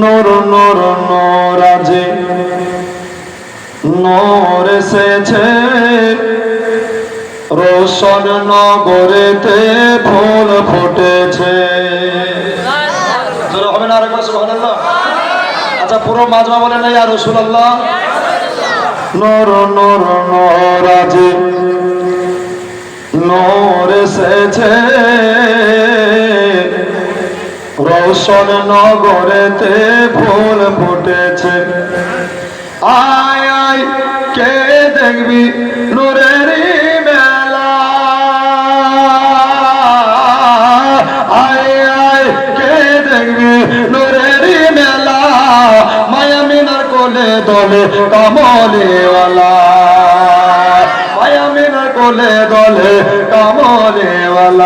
নূর নূর নূর আজি নূর এসেছে রোশন নগরেতে, ফুল ফুটেছে। জোরে হবে না আরেকবার সুবহানাল্লাহ। আচ্ছা পুরো মাজমা বলে নাই আর রসুল্লাহ নর নর, নরাজি। নর এসেছে রোশন নগরেতে ফুল ফুটেছে। আয় আয়, কে দেখবি নূরেরই মেলা? আয় আয়, কে দেখবি নূরেরই মেলা? মায়া মিনার কোলে দলে কামলেওয়ালা। মায়া মিনার কোলে দলে কামলেওয়ালা।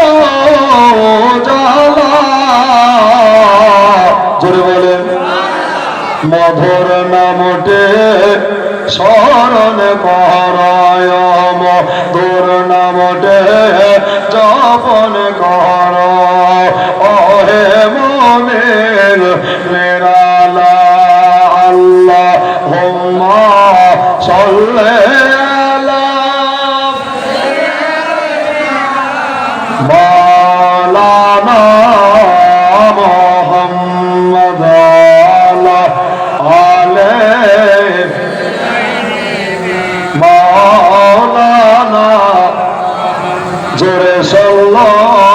মধুর নামটে শরণ করয় মধুর নামটে জপন কর। অহে মমিন মৌলানা জোরে সল্লাহ।